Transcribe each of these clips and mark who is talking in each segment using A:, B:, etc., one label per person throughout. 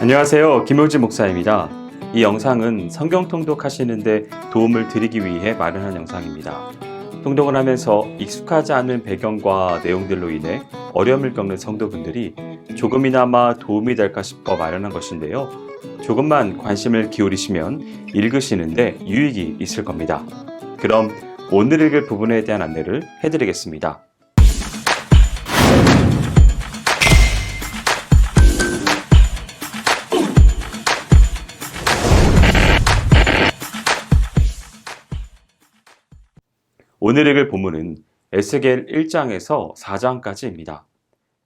A: 안녕하세요. 김효지 목사입니다. 이 영상은 성경 통독하시는데 도움을 드리기 위해 마련한 영상입니다. 통독을 하면서 익숙하지 않은 배경과 내용들로 인해 어려움을 겪는 성도분들이 조금이나마 도움이 될까 싶어 마련한 것인데요. 조금만 관심을 기울이시면 읽으시는데 유익이 있을 겁니다. 그럼 오늘 읽을 부분에 대한 안내를 해드리겠습니다. 오늘 읽을 본문은 에스겔 1장에서 4장까지입니다.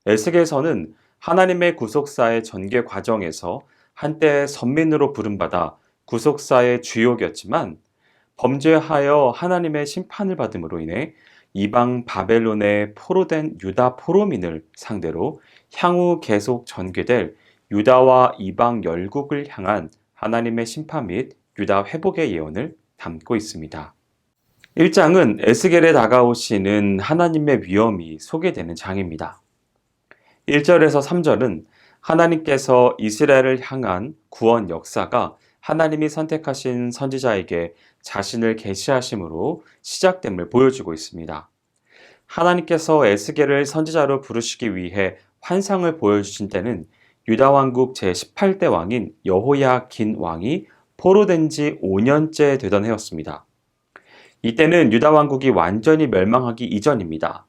A: 에스겔서는 하나님의 구속사의 전개 과정에서 한때 선민으로 부름받아 구속사의 주역이었지만 범죄하여 하나님의 심판을 받음으로 인해 이방 바벨론에 포로된 유다 포로민을 상대로 향후 계속 전개될 유다와 이방 열국을 향한 하나님의 심판 및 유다 회복의 예언을 담고 있습니다. 1장은 에스겔에 다가오시는 하나님의 위엄이 소개되는 장입니다. 1절에서 3절은 하나님께서 이스라엘을 향한 구원 역사가 하나님이 선택하신 선지자에게 자신을 계시하심으로 시작됨을 보여주고 있습니다. 하나님께서 에스겔을 선지자로 부르시기 위해 환상을 보여주신 때는 유다 왕국 제18대 왕인 여호야 긴 왕이 포로된 지 5년째 되던 해였습니다. 이때는 유다 왕국이 완전히 멸망하기 이전입니다.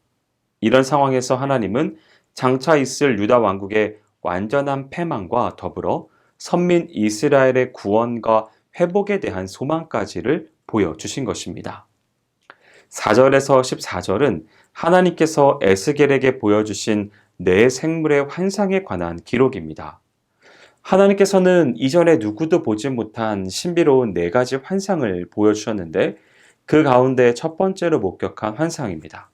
A: 이런 상황에서 하나님은 장차 있을 유다 왕국의 완전한 패망과 더불어 선민 이스라엘의 구원과 회복에 대한 소망까지를 보여주신 것입니다. 4절에서 14절은 하나님께서 에스겔에게 보여주신 네 생물의 환상에 관한 기록입니다. 하나님께서는 이전에 누구도 보지 못한 신비로운 네 가지 환상을 보여주셨는데 그 가운데 첫 번째로 목격한 환상입니다.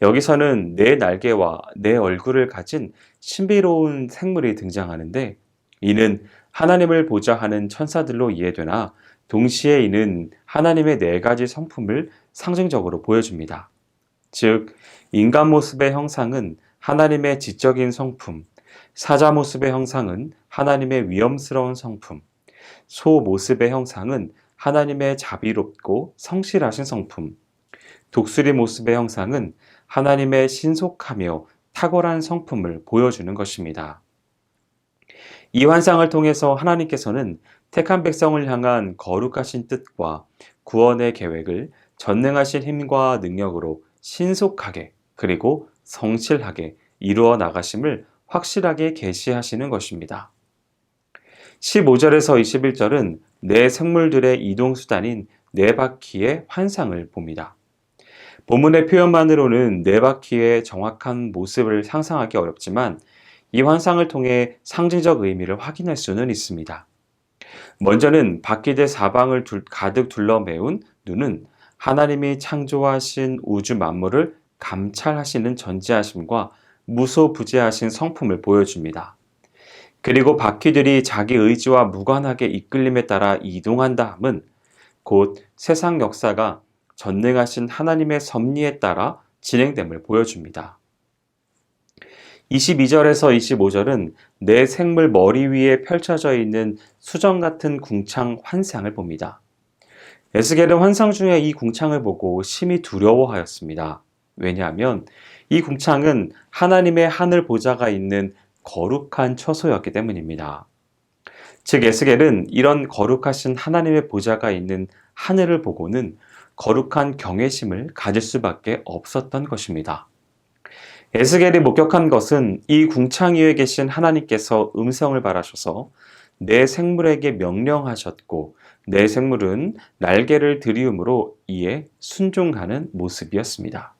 A: 여기서는 네 날개와 네 얼굴을 가진 신비로운 생물이 등장하는데 이는 하나님을 보자 하는 천사들로 이해되나 동시에 이는 하나님의 네 가지 성품을 상징적으로 보여줍니다. 즉, 인간 모습의 형상은 하나님의 지적인 성품, 사자 모습의 형상은 하나님의 위엄스러운 성품, 소 모습의 형상은 하나님의 자비롭고 성실하신 성품, 독수리 모습의 형상은 하나님의 신속하며 탁월한 성품을 보여주는 것입니다. 이 환상을 통해서 하나님께서는 택한 백성을 향한 거룩하신 뜻과 구원의 계획을 전능하신 힘과 능력으로 신속하게 그리고 성실하게 이루어 나가심을 확실하게 계시하시는 것입니다. 15절에서 21절은 네 생물들의 이동 수단인 네 바퀴의 환상을 봅니다. 본문의 표현만으로는 네 바퀴의 정확한 모습을 상상하기 어렵지만 이 환상을 통해 상징적 의미를 확인할 수는 있습니다. 먼저는 바퀴들 사방을 둘, 가득 둘러매운 눈은 하나님이 창조하신 우주 만물을 감찰하시는 전지하심과 무소부재하신 성품을 보여줍니다. 그리고 바퀴들이 자기 의지와 무관하게 이끌림에 따라 이동한다 함은 곧 세상 역사가 전능하신 하나님의 섭리에 따라 진행됨을 보여줍니다. 22절에서 25절은 내 생물 머리 위에 펼쳐져 있는 수정 같은 궁창 환상을 봅니다. 에스겔은 환상 중에 이 궁창을 보고 심히 두려워하였습니다. 왜냐하면 이 궁창은 하나님의 하늘 보좌가 있는 거룩한 처소였기 때문입니다. 즉 에스겔은 이런 거룩하신 하나님의 보좌가 있는 하늘을 보고는 거룩한 경외심을 가질 수밖에 없었던 것입니다. 에스겔이 목격한 것은 이 궁창 위에 계신 하나님께서 음성을 바라셔서 내 생물에게 명령하셨고 내 생물은 날개를 들이움으로 이에 순종하는 모습이었습니다.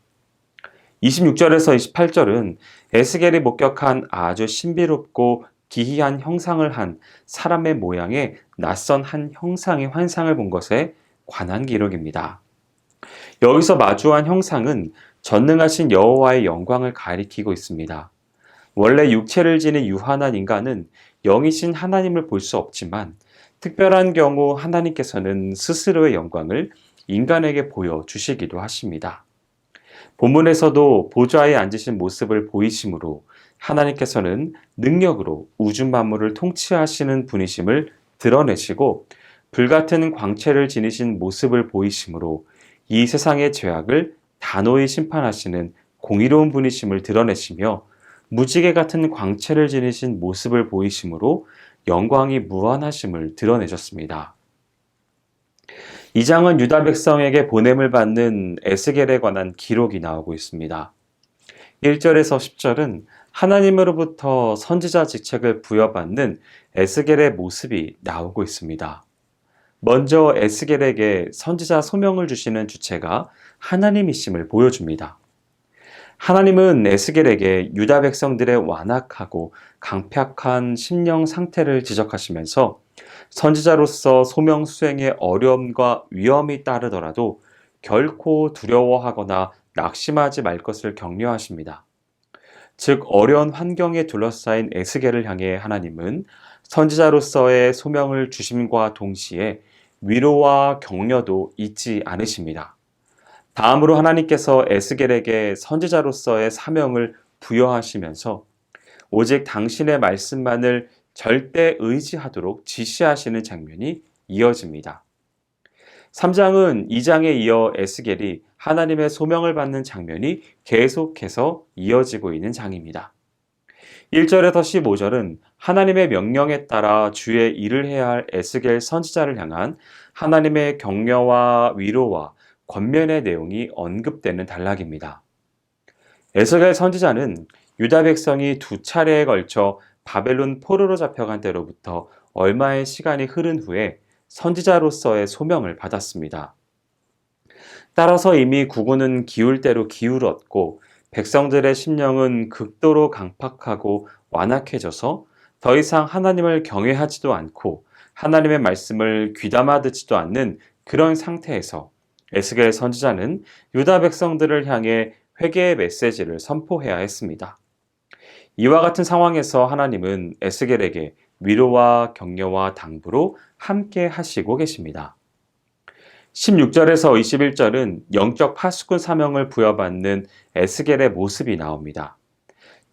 A: 26절에서 28절은 에스겔이 목격한 아주 신비롭고 기이한 형상을 한 사람의 모양의 낯선 한 형상의 환상을 본 것에 관한 기록입니다. 여기서 마주한 형상은 전능하신 여호와의 영광을 가리키고 있습니다. 원래 육체를 지닌 유한한 인간은 영이신 하나님을 볼 수 없지만 특별한 경우 하나님께서는 스스로의 영광을 인간에게 보여주시기도 하십니다. 본문에서도 보좌에 앉으신 모습을 보이심으로 하나님께서는 능력으로 우주 만물을 통치하시는 분이심을 드러내시고 불같은 광채를 지니신 모습을 보이심으로 이 세상의 죄악을 단호히 심판하시는 공의로운 분이심을 드러내시며 무지개 같은 광채를 지니신 모습을 보이심으로 영광이 무한하심을 드러내셨습니다. 이 장은 유다 백성에게 보냄을 받는 에스겔에 관한 기록이 나오고 있습니다. 1절에서 10절은 하나님으로부터 선지자 직책을 부여받는 에스겔의 모습이 나오고 있습니다. 먼저 에스겔에게 선지자 소명을 주시는 주체가 하나님이심을 보여줍니다. 하나님은 에스겔에게 유다 백성들의 완악하고 강팍한 심령 상태를 지적하시면서 선지자로서 소명 수행에 어려움과 위험이 따르더라도 결코 두려워하거나 낙심하지 말 것을 격려하십니다. 즉 어려운 환경에 둘러싸인 에스겔을 향해 하나님은 선지자로서의 소명을 주심과 동시에 위로와 격려도 잊지 않으십니다. 다음으로 하나님께서 에스겔에게 선지자로서의 사명을 부여하시면서 오직 당신의 말씀만을 절대 의지하도록 지시하시는 장면이 이어집니다. 3장은 2장에 이어 에스겔이 하나님의 소명을 받는 장면이 계속해서 이어지고 있는 장입니다. 1절에서 15절은 하나님의 명령에 따라 주의 일을 해야 할 에스겔 선지자를 향한 하나님의 격려와 위로와 권면의 내용이 언급되는 단락입니다. 에스겔 선지자는 유다 백성이 두 차례에 걸쳐 바벨론 포로로 잡혀간 때로부터 얼마의 시간이 흐른 후에 선지자로서의 소명을 받았습니다. 따라서 이미 구구는 기울 대로 기울었고 백성들의 심령은 극도로 강팍하고 완악해져서 더 이상 하나님을 경외하지도 않고 하나님의 말씀을 귀담아 듣지도 않는 그런 상태에서 에스겔 선지자는 유다 백성들을 향해 회개의 메시지를 선포해야 했습니다. 이와 같은 상황에서 하나님은 에스겔에게 위로와 격려와 당부로 함께 하시고 계십니다. 16절에서 21절은 영적 파수꾼 사명을 부여받는 에스겔의 모습이 나옵니다.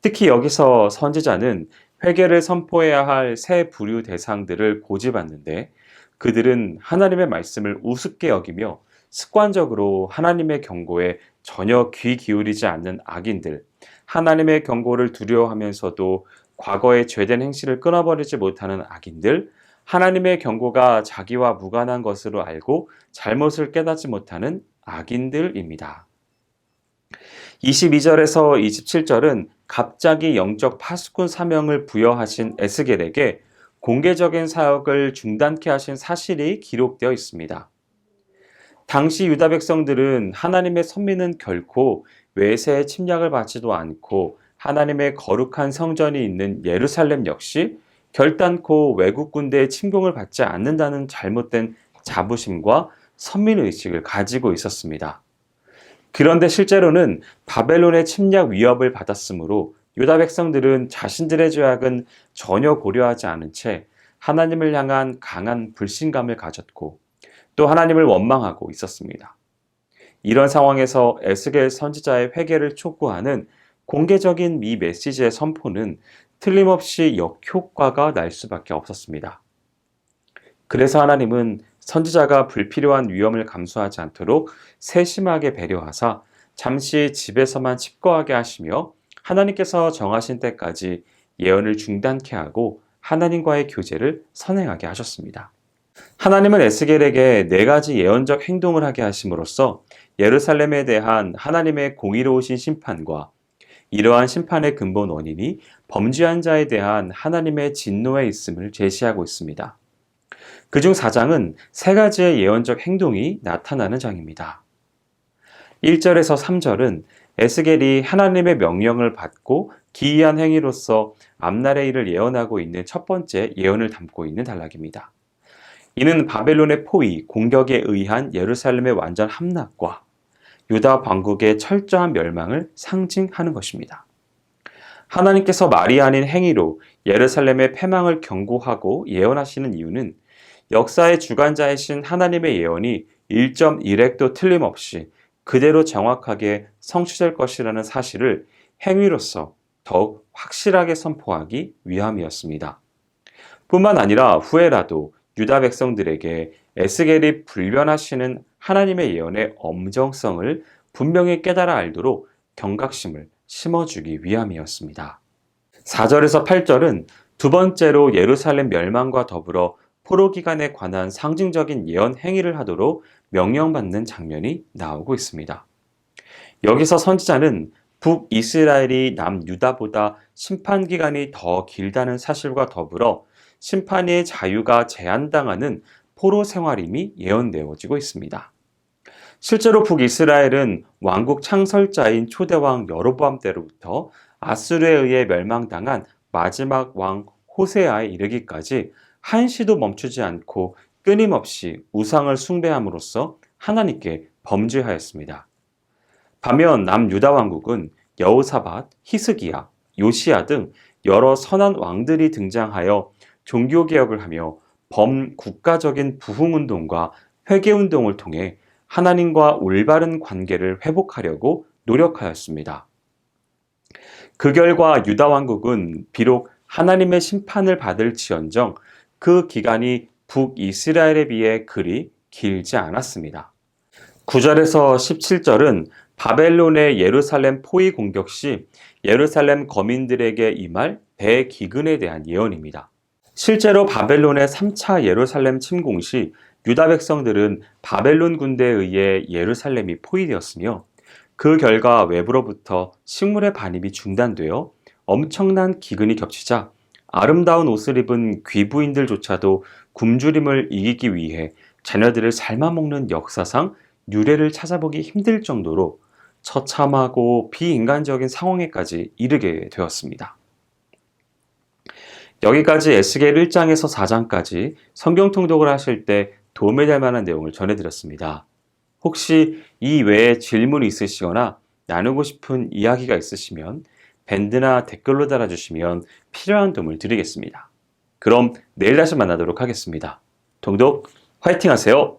A: 특히 여기서 선지자는 회개를 선포해야 할새 부류 대상들을 고집하는데 그들은 하나님의 말씀을 우습게 여기며 습관적으로 하나님의 경고에 전혀 귀 기울이지 않는 악인들, 하나님의 경고를 두려워하면서도 과거의 죄된 행실을 끊어버리지 못하는 악인들, 하나님의 경고가 자기와 무관한 것으로 알고 잘못을 깨닫지 못하는 악인들입니다. 22절에서 27절은 갑자기 영적 파수꾼 사명을 부여하신 에스겔에게 공개적인 사역을 중단케 하신 사실이 기록되어 있습니다. 당시 유다 백성들은 하나님의 선민은 결코 외세의 침략을 받지도 않고 하나님의 거룩한 성전이 있는 예루살렘 역시 결단코 외국 군대의 침공을 받지 않는다는 잘못된 자부심과 선민의식을 가지고 있었습니다. 그런데 실제로는 바벨론의 침략 위협을 받았으므로 유다 백성들은 자신들의 죄악은 전혀 고려하지 않은 채 하나님을 향한 강한 불신감을 가졌고 또 하나님을 원망하고 있었습니다. 이런 상황에서 에스겔 선지자의 회개를 촉구하는 공개적인 미 메시지의 선포는 틀림없이 역효과가 날 수밖에 없었습니다. 그래서 하나님은 선지자가 불필요한 위험을 감수하지 않도록 세심하게 배려하사 잠시 집에서만 칩거하게 하시며 하나님께서 정하신 때까지 예언을 중단케 하고 하나님과의 교제를 선행하게 하셨습니다. 하나님은 에스겔에게 네 가지 예언적 행동을 하게 하심으로써 예루살렘에 대한 하나님의 공의로우신 심판과 이러한 심판의 근본 원인이 범죄한 자에 대한 하나님의 진노에 있음을 제시하고 있습니다. 그중 4장은 세 가지의 예언적 행동이 나타나는 장입니다. 1절에서 3절은 에스겔이 하나님의 명령을 받고 기이한 행위로서 앞날의 일을 예언하고 있는 첫 번째 예언을 담고 있는 단락입니다. 이는 바벨론의 포위, 공격에 의한 예루살렘의 완전 함락과 유다 왕국의 철저한 멸망을 상징하는 것입니다. 하나님께서 말이 아닌 행위로 예루살렘의 패망을 경고하고 예언하시는 이유는 역사의 주관자이신 하나님의 예언이 1.1핵도 틀림없이 그대로 정확하게 성취될 것이라는 사실을 행위로서 더욱 확실하게 선포하기 위함이었습니다. 뿐만 아니라 후에라도 유다 백성들에게 에스겔이 불변하시는 하나님의 예언의 엄정성을 분명히 깨달아 알도록 경각심을 심어주기 위함이었습니다. 4절에서 8절은 두 번째로 예루살렘 멸망과 더불어 포로 기간에 관한 상징적인 예언 행위를 하도록 명령받는 장면이 나오고 있습니다. 여기서 선지자는 북이스라엘이 남유다보다 심판 기간이 더 길다는 사실과 더불어 심판의 자유가 제한당하는 포로 생활임이 예언되어지고 있습니다. 실제로 북이스라엘은 왕국 창설자인 초대왕 여로보암 때로부터 아수르에 의해 멸망당한 마지막 왕 호세아에 이르기까지 한시도 멈추지 않고 끊임없이 우상을 숭배함으로써 하나님께 범죄하였습니다. 반면 남유다 왕국은 여호사밧, 히스기야, 요시야 등 여러 선한 왕들이 등장하여 종교 개혁을 하며 범국가적인 부흥 운동과 회개 운동을 통해 하나님과 올바른 관계를 회복하려고 노력하였습니다. 그 결과 유다 왕국은 비록 하나님의 심판을 받을지언정 그 기간이 북이스라엘에 비해 그리 길지 않았습니다. 9절에서 17절은 바벨론의 예루살렘 포위 공격 시 예루살렘 거민들에게 임할 대기근에 대한 예언입니다. 실제로 바벨론의 3차 예루살렘 침공 시 유다 백성들은 바벨론 군대에 의해 예루살렘이 포위되었으며 그 결과 외부로부터 식물의 반입이 중단되어 엄청난 기근이 겹치자 아름다운 옷을 입은 귀부인들조차도 굶주림을 이기기 위해 자녀들을 삶아먹는 역사상 유래를 찾아보기 힘들 정도로 처참하고 비인간적인 상황에까지 이르게 되었습니다. 여기까지 에스겔 1장에서 4장까지 성경 통독을 하실 때 도움이 될 만한 내용을 전해드렸습니다. 혹시 이 외에 질문이 있으시거나 나누고 싶은 이야기가 있으시면 밴드나 댓글로 달아주시면 필요한 도움을 드리겠습니다. 그럼 내일 다시 만나도록 하겠습니다. 동독 화이팅 하세요!